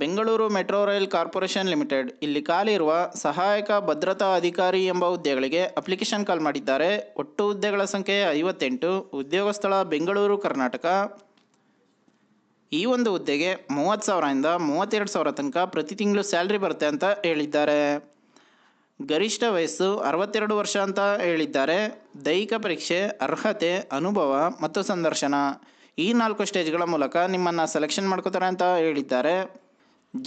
Bengaluru metro rail corporation limited. ಇಲ್ಲಿ ಖಾಲಿರುವ ಸಹಾಯಕ ಭದ್ರತಾ ಅಧಿಕಾರಿ ಎಂಬ ಹುದ್ದೆಗಳಿಗೆ ಅಪ್ಲಿಕೇಶನ್ ಕಾಲ್ ಮಾಡಿದ್ದಾರೆ. ಒಟ್ಟು ಹುದ್ದೆಗಳ ಸಂಖ್ಯೆ ಐವತ್ತೆಂಟು. ಉದ್ಯೋಗ ಸ್ಥಳ ಬೆಂಗಳೂರು, ಕರ್ನಾಟಕ. ಈ ಒಂದು ಹುದ್ದೆಗೆ ಮೂವತ್ತು ಸಾವಿರದಿಂದ ಮೂವತ್ತೆರಡು ಸಾವಿರ ತನಕ ಪ್ರತಿ ತಿಂಗಳು ಸ್ಯಾಲ್ರಿ ಬರುತ್ತೆ ಅಂತ ಹೇಳಿದ್ದಾರೆ. ಗರಿಷ್ಠ ವಯಸ್ಸು ಅರವತ್ತೆರಡು ವರ್ಷ ಅಂತ ಹೇಳಿದ್ದಾರೆ. ದೈಹಿಕ ಪರೀಕ್ಷೆ, ಅರ್ಹತೆ, ಅನುಭವ ಮತ್ತು ಸಂದರ್ಶನ. ಈ ನಾಲ್ಕು ಸ್ಟೇಜ್ಗಳ ಮೂಲಕ ನಿಮ್ಮನ್ನು ಸೆಲೆಕ್ಷನ್ ಮಾಡ್ಕೋತಾರೆ ಅಂತ ಹೇಳಿದ್ದಾರೆ.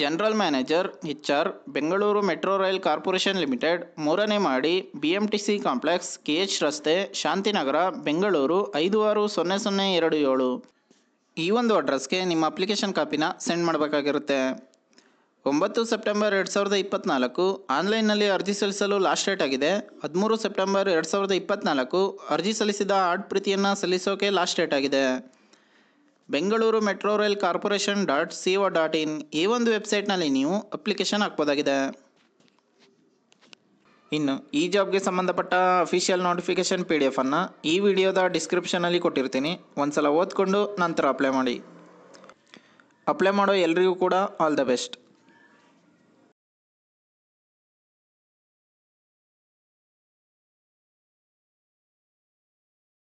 General manager, H R, Bengaluru metro rail corporation limited, ಮೂರನೇ ಮಾಡಿ ಬಿಎಂಟಿಸಿ ಕಾಂಪ್ಲೆಕ್ಸ್, ಕೆಎಚ್ ರಸ್ತೆ, ಶಾಂತಿನಗರ, ಬೆಂಗಳೂರು ಐದು ಆರು ಸೊನ್ನೆ ಸೊನ್ನೆ ಎರಡು ಏಳು. ಈ ಒಂದು ಅಡ್ರೆಸ್ಗೆ ನಿಮ್ಮ ಅಪ್ಲಿಕೇಶನ್ ಕಾಪಿನ ಸೆಂಡ್ ಮಾಡಬೇಕಾಗಿರುತ್ತೆ. ಒಂಬತ್ತು ಸೆಪ್ಟೆಂಬರ್ ಎರಡು ಸಾವಿರದ ಇಪ್ಪತ್ತ್ನಾಲ್ಕು ಆನ್ಲೈನ್ನಲ್ಲಿ ಅರ್ಜಿ ಸಲ್ಲಿಸಲು ಲಾಸ್ಟ್ ಡೇಟ್ ಆಗಿದೆ. ಹದಿಮೂರು ಸೆಪ್ಟೆಂಬರ್ ಎರಡು ಸಾವಿರದ ಇಪ್ಪತ್ತ್ನಾಲ್ಕು ಅರ್ಜಿ ಸಲ್ಲಿಸಿದ ಆಡ್ ಪ್ರೀತಿಯನ್ನು ಸಲ್ಲಿಸೋಕೆ ಲಾಸ್ಟ್ ಡೇಟ್ ಆಗಿದೆ. Bengaluru metro rail corporation dot C O dot in ಈ ಒಂದು ವೆಬ್ಸೈಟ್ನಲ್ಲಿ ನೀವು ಅಪ್ಲಿಕೇಶನ್ ಹಾಕ್ಬೋದಾಗಿದೆ. ಇನ್ನು ಈ ಜಾಬ್ಗೆ ಸಂಬಂಧಪಟ್ಟ ಅಫಿಷಿಯಲ್ ನೋಟಿಫಿಕೇಶನ್ ಪಿ ಡಿ ಎಫನ್ನು ಈ ವಿಡಿಯೋದ ಡಿಸ್ಕ್ರಿಪ್ಷನಲ್ಲಿ ಕೊಟ್ಟಿರ್ತೀನಿ. ಒಂದು ಸಲ ಓದ್ಕೊಂಡು ನಂತರ ಅಪ್ಲೈ ಮಾಡಿ. ಅಪ್ಲೈ ಮಾಡೋ ಎಲ್ರಿಗೂ ಕೂಡ ಆಲ್ ದ ಬೆಸ್ಟ್.